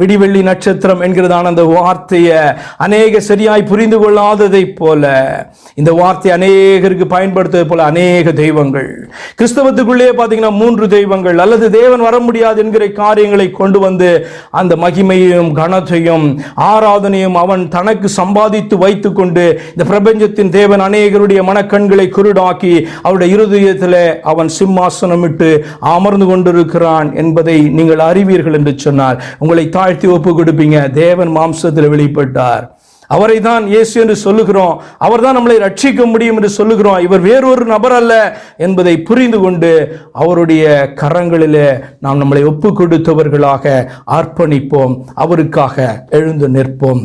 விடிவெள்ளி நட்சத்திரம் என்கிறதான அந்த வார்த்தையை அநேக சரியாய் புரிந்து கொள்ளாததை போல இந்த வார்த்தை அநேகருக்கு பயன்படுத்துவது போல அநேக தெய்வங்கள். கிறிஸ்தவத்துக்குள்ளே பார்த்தீங்கன்னா மூன்று தெய்வங்கள். அல்லது தேவன் வர முடியாது என்கிற காரியங்களை கொண்டு வந்து அந்த மகிமையும் கனத்தையும் ஆராதனையும் அவன் தனக்கு சம்பாதித்து வைத்துக்கொண்டு இந்த பிரபஞ்சத்தின் தேவன் அநேகருடைய மனக்கண்களை குருடாக்கி அவருடைய இருதயத்தில் அவன் சிம்மாசனமிட்டு அமர்ந்து கொண்டிருக்கிறான் என்பதை நீங்கள் அறிவீர்கள் என்று சொன்னார் உங்களை தாழ்த்தி ஒப்பு கொடுப்பீங்க. தேவன் மாம்சத்தில் வெளிப்பட்டார். அவரை தான் இயேசு என்று சொல்லுகிறோம். அவர் தான் நம்மளை ரட்சிக்க முடியும் என்று சொல்லுகிறோம். இவர் வேறொரு நபர் அல்ல என்பதை புரிந்து கொண்டு அவருடைய கரங்களிலே நாம் நம்மளை ஒப்பு கொடுத்தவர்களாக அர்ப்பணிப்போம். அவருக்காக எழுந்து நிற்போம்.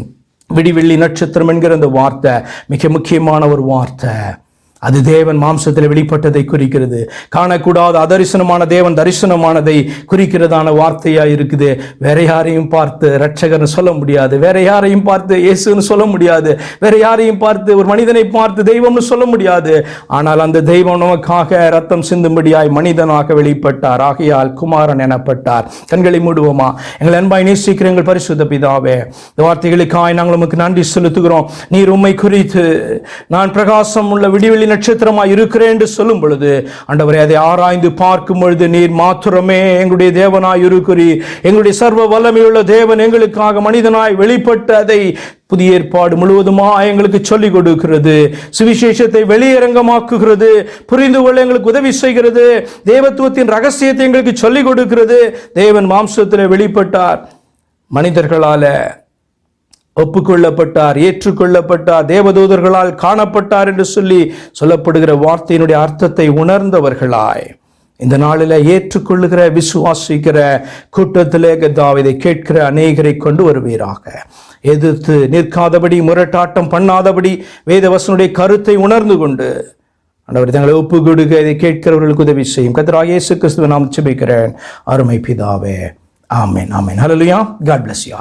விடிவெள்ளி நட்சத்திரம் என்கிற அந்த வார்த்தை மிக முக்கியமான ஒரு வார்த்தை. அது தேவன் மாம்சத்தில் வெளிப்பட்டதை குறிக்கிறது. காணக்கூடாத அதரிசனமான தேவன் தரிசனமானதை குறிக்கிறதான வார்த்தையா இருக்குது. வேற யாரையும் பார்த்து ரட்சகர்னு சொல்ல முடியாது. வேற யாரையும் பார்த்து இயேசுன்னு சொல்ல முடியாது. வேற யாரையும் பார்த்து ஒரு மனிதனை பார்த்து தெய்வம்னு சொல்ல முடியாது. ஆனால் அந்த தெய்வம் நமக்காக ரத்தம் சிந்தும்படியாய் மனிதனாக வெளிப்பட்டார். ஆகையால் குமாரன் எனப்பட்டார். கண்களை மூடுவோமா? எங்கள் அன்பாய் நேசிக்கிற எங்கள் பரிசுத்த பிதாவே இந்த வார்த்தைகளுக்காய் நாங்கள் உமக்கு நன்றி செலுத்துகிறோம். நீர் உம்மை குறித்து நான் பிரகாசம் உள்ள விடிவெளி நட்சத்திரமா இருக்கிறேன் என்று சொல்லும் பொழுது ஆண்டவரே அதை ஆராய்ந்து பார்க்கும் பொழுது நீர் மாத்திரமே எங்களுடைய தேவனாய் இருக்கிறீர். எங்களுடைய சர்வ வல்லமையுள்ள தேவன் எங்களுக்காக மனிதனாய் வெளிப்பட்டு அதை புதிய ஏற்பாடு முழுவதுமா எங்களுக்கு சொல்லிக் கொடுக்கிறது. சுவிசேஷத்தை வெளியரங்கமாக்குகிறது. புரிந்து கொள்ள எங்களுக்கு உதவி செய்கிறது. தேவத்துவத்தின் ரகசியத்தை எங்களுக்கு சொல்லிக் கொடுக்கிறது. தேவன் மாம்சத்தில் வெளிப்பட்டார். மனிதர்களால ஒப்புக்கொள்ளப்பட்டார் ஏற்றுக்கொள்ளப்பட்டார் தேவதூதர்களால் காணப்பட்டார் என்று சொல்லி சொல்லப்படுகிற வார்த்தையினுடைய அர்த்தத்தை உணர்ந்தவர்களாய். இந்த நாளில் ஏற்றுக்கொள்ளுகிற விசுவாசிக்கிற கூட்டத்திலே இதை கேட்கிற அநேகரை கொண்டு வருவீராக. எதிர்த்து நிற்காதபடி முரட்டாட்டம் பண்ணாதபடி வேதவசனுடைய கருத்தை உணர்ந்து கொண்டு ஆண்டவர் தங்களை ஒப்பு கொடுக்க இதை கேட்கிறவர்களுக்கு உதவி செய்யும் கத்தராக இயேசு கிறிஸ்துவ நாம் சிபிக்கிறேன் அருமை பிதாவே. ஆமேன் ஆமேன். ஹalleluya காட் பிளஸ் you